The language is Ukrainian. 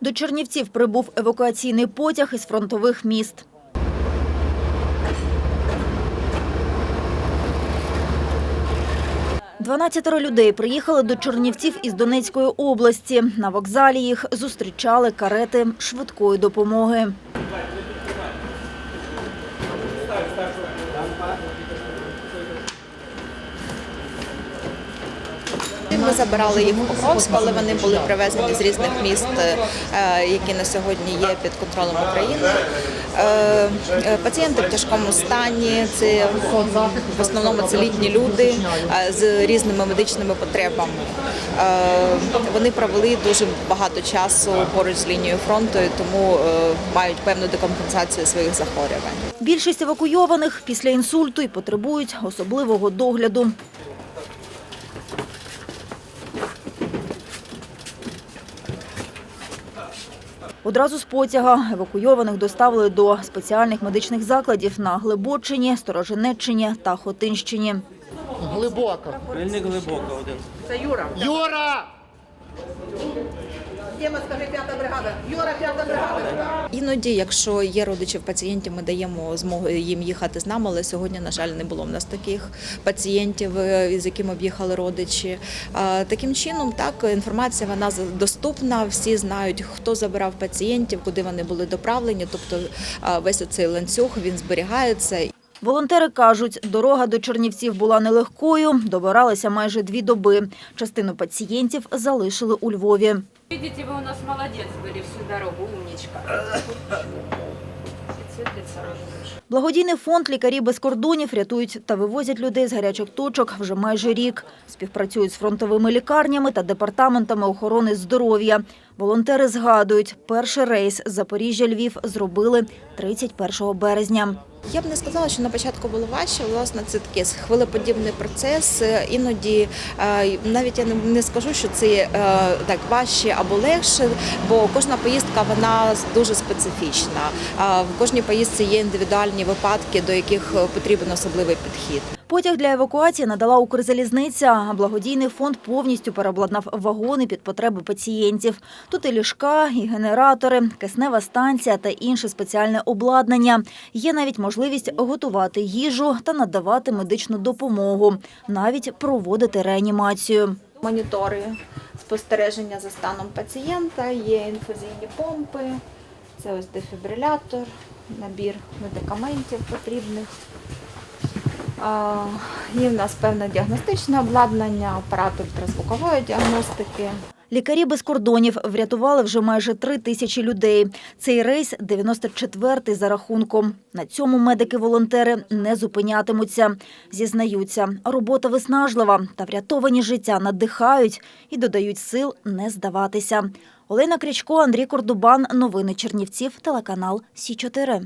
До Чернівців прибув евакуаційний потяг із фронтових міст. Дванадцятеро людей приїхали до Чернівців із Донецької області. На вокзалі їх зустрічали карети швидкої допомоги. Ми забирали їх в Покровськ, але вони були привезені з різних міст, е, які на сьогодні є під контролем України. Е, е, Пацієнти в тяжкому стані, це в основному це літні люди з різними медичними потребами. Вони провели дуже багато часу поруч з лінією фронту, тому мають певну декомпенсацію своїх захворювань. Більшість евакуйованих після інсульту і потребують особливого догляду. Одразу з потяга евакуйованих доставили до спеціальних медичних закладів на Глибочині, Сторожинеччині та Хотинщині. Глибоко. Глибоко один. Юра! Тема, скажи, п'ята бригада. Юра, п'ята бригада. Іноді, якщо є родичів пацієнтів, ми даємо змогу їм їхати з нами, але сьогодні, на жаль, не було в нас таких пацієнтів, е, з якими б їхали родичі. Таким чином, так інформація вона доступна. Всі знають, хто забирав пацієнтів, куди вони були доправлені. Тобто весь цей ланцюг він зберігається. Волонтери кажуть, дорога до Чернівців була нелегкою, добиралися майже дві доби. Частину пацієнтів залишили у Львові. Видите, вы у нас молодец были всю дорогу, рожи. Благодійний фонд «Лікарі без кордонів» рятують та вивозять людей з гарячих точок вже майже рік. Співпрацюють з фронтовими лікарнями та департаментами охорони здоров'я. Волонтери згадують, перший рейс Запоріжжя-Львів зробили 31 березня. Я б не сказала, що на початку було важче. Власне, це такий хвилеподібний процес. Іноді е, навіть я не- скажу, що це е, так важче або легше, бо кожна поїздка вона дуже специфічна. В кожній поїздці є індивідуальні випадки, до яких е, потрібен особливий підхід. Потяг для евакуації надала Укрзалізниця, благодійний фонд повністю переобладнав вагони під потреби пацієнтів. Тут і ліжка, і генератори, киснева станція та інше спеціальне обладнання. Є навіть можливість готувати їжу та надавати медичну допомогу, навіть проводити реанімацію. Монітори спостереження за станом пацієнта, є інфузійні помпи, це ось дефібрилятор, набір медикаментів потрібних. Є в нас певне діагностичне обладнання, апарат ультразвукової діагностики. Лікарі без кордонів врятували вже майже три тисячі людей. Цей рейс 94-й за рахунком. На цьому медики-волонтери не зупинятимуться. Зізнаються, робота виснажлива та врятовані життя надихають і додають сил не здаватися. Олена Крячко, Андрій Кордубан. Новини Чернівців. Телеканал Сі 4